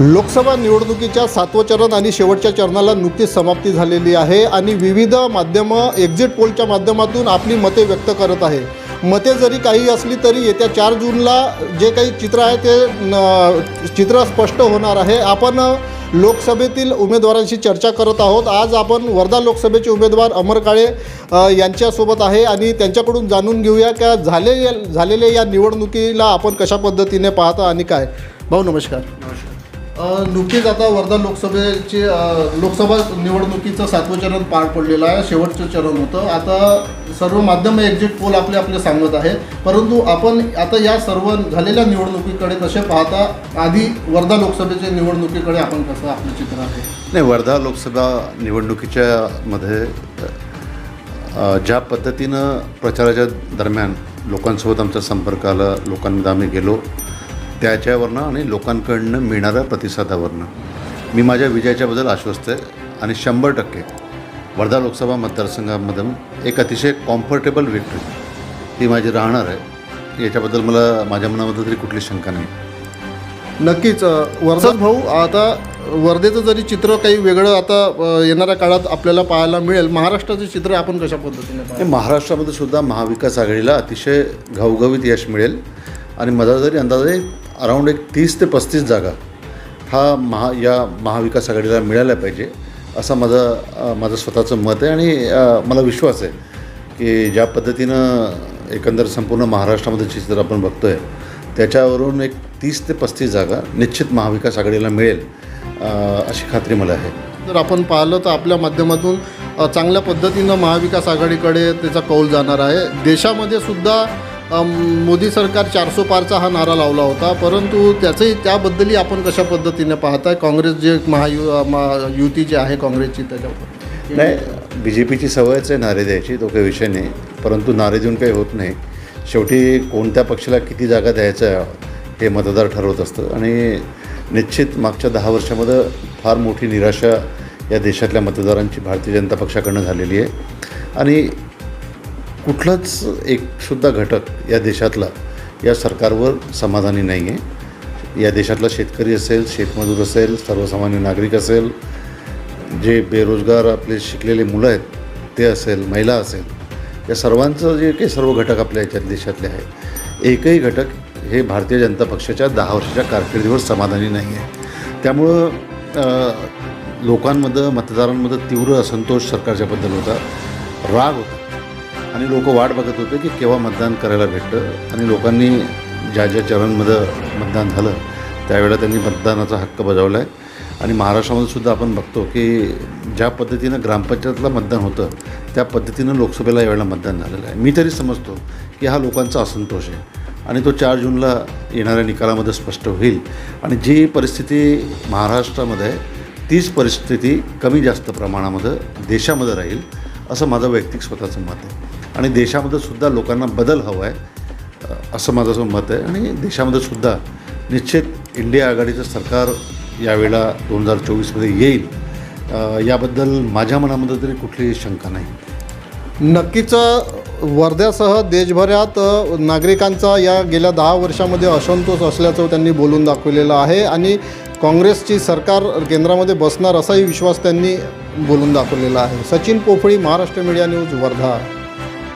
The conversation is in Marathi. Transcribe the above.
लोकसभा निवडणुकीच्या सातवं चरण आणि शेवटच्या चरणाला नुकतीच समाप्ती झालेली आहे आणि विविध माध्यमं एक्झिट पोलच्या माध्यमातून आपली मते व्यक्त करत आहे. मते जरी काही असली तरी येत्या चार जूनला जे काही चित्र आहे ते चित्र स्पष्ट होणार आहे. आपण लोकसभेतील उमेदवारांशी चर्चा करत आहोत. आज आपण वर्धा लोकसभेचे उमेदवार अमर काळे यांच्यासोबत आहे आणि त्यांच्याकडून जाणून घेऊया का झाले झालेल्या या निवडणुकीला आपण कशा पद्धतीने पाहता आणि काय. भाऊ नमस्कार. नमस्कार. नुकतीच आता वर्धा लोकसभेची लोकसभा निवडणुकीचं सातवं चरण पार पडलेलं आहे शेवटचं चरण होतं. आता सर्व माध्यम एक्झिट पोल आपले आपले सांगत आहे परंतु आपण आता या सर्व झालेल्या निवडणुकीकडे कसे पाहता आधी वर्धा लोकसभेच्या निवडणुकीकडे आपण कसं आपलं चित्र आहे? नाही वर्धा लोकसभा निवडणुकीच्या मध्ये ज्या पद्धतीनं प्रचाराच्या दरम्यान लोकांसोबत आमचा संपर्क आला लोकांमध्ये आम्ही गेलो त्याच्यावरनं आणि लोकांकडनं मिळणाऱ्या प्रतिसादावरनं. मी माझ्या विजयाच्याबद्दल आश्वस्त आहे आणि शंभर टक्के वर्धा लोकसभा मतदारसंघामधून एक अतिशय कॉम्फर्टेबल विक्ट्री ही माझी राहणार आहे. याच्याबद्दल मला माझ्या मनामध्ये तरी कुठली शंका नाही. नक्कीच अ, वर्धाच भाऊ आता वर्धेचं जरी चित्र काही वेगळं आता येणाऱ्या काळात आपल्याला पाहायला मिळेल महाराष्ट्राचं चित्र आपण कशा पद्धतीने महाराष्ट्रामध्ये सुद्धा महाविकास आघाडीला अतिशय घवघवीत यश मिळेल. आणि माझा जरी अंदाज आहे अराऊंड एक तीस ते पस्तीस जागा हा महा या महाविकास आघाडीला मिळाल्या पाहिजे असं माझं माझं स्वतःचं मत आहे आणि मला विश्वास आहे की ज्या पद्धतीनं एकंदर संपूर्ण महाराष्ट्रामध्ये चित्र आपण बघतो आहे त्याच्यावरून एक तीस ते पस्तीस जागा निश्चित महाविकास आघाडीला मिळेल अशी खात्री मला आहे. जर आपण पाहिलं तर आपल्या माध्यमातून चांगल्या पद्धतीनं महाविकास आघाडीकडे त्याचा कौल जाणार आहे. देशामध्ये सुद्धा मोदी सरकार चारसो पारचा हा नारा लावला होता परंतु त्याचंही त्याबद्दलही आपण कशा पद्धतीने पाहताय? काँग्रेस जे महायु मा- युती जी आहे काँग्रेसची त्याच्यावर. नाही बी जे पीची सवयच आहे नारे द्यायची तो काही विषय नाही. परंतु नारे देऊन काही होत नाही. शेवटी कोणत्या पक्षाला किती जागा द्यायच्या हे मतदार ठरवत असतं. आणि निश्चित मागच्या दहा वर्षामध्ये फार मोठी निराशा या देशातल्या मतदारांची भारतीय जनता पक्षाकडनं झालेली आहे. आणि कुठलाच एकसुद्धा घटक या देशातला या सरकारवर समाधानी नाही आहे. या देशातला शेतकरी असेल शेतमजूर असेल सर्वसामान्य नागरिक असेल जे बेरोजगार आपले शिकलेले मुलं आहेत ते असेल महिला असेल या सर्वांचं जे काही सर्व घटक आपल्या याच्यात देशातले आहे एकही घटक हे भारतीय जनता पक्षाच्या दहा वर्षाच्या कारकिर्दीवर समाधानी नाही आहे. त्यामुळं लोकांमध्ये मतदारांमध्ये तीव्र असंतोष सरकारच्याबद्दल होता. राग होता. आणि लोक वाट बघत होते की केव्हा मतदान करायला भेटतं. आणि लोकांनी ज्या ज्या चरणमध्ये मतदान झालं त्यावेळेला त्यांनी मतदानाचा हक्क बजावला आहे आणि महाराष्ट्रामध्ये सुद्धा आपण बघतो की ज्या पद्धतीनं ग्रामपंचायतला मतदान होतं त्या पद्धतीनं लोकसभेला यावेळेला मतदान झालेलं आहे. मी तरी समजतो की हा लोकांचा असंतोष आहे. आणि तो चार जूनला येणाऱ्या निकालामध्ये स्पष्ट होईल. आणि जी परिस्थिती महाराष्ट्रामध्ये आहे तीच परिस्थिती कमी जास्त प्रमाणामध्ये देशामध्ये राहील असं माझं वैयक्तिक स्वतःचं मत आहे. आणि देशामध्ये सुद्धा लोकांना बदल हवा आहे असं माझं असं मत आहे. आणि देशामध्ये सुद्धा निश्चित इंडिया आघाडीचं सरकार यावेळेला दोन हजार चोवीसमध्ये येईल याबद्दल माझ्या मनामध्ये तरी कुठलीही शंका नाही. नक्कीच वर्ध्यासह देशभरात नागरिकांचा या गेल्या दहा वर्षामध्ये असंतोष असल्याचं त्यांनी बोलून दाखवलेलं आहे आणि काँग्रेसची सरकार केंद्रामध्ये बसणार असाही विश्वास त्यांनी बोलून दाखवलेला आहे. Sachin Pophali Maharashtra media news Wardha.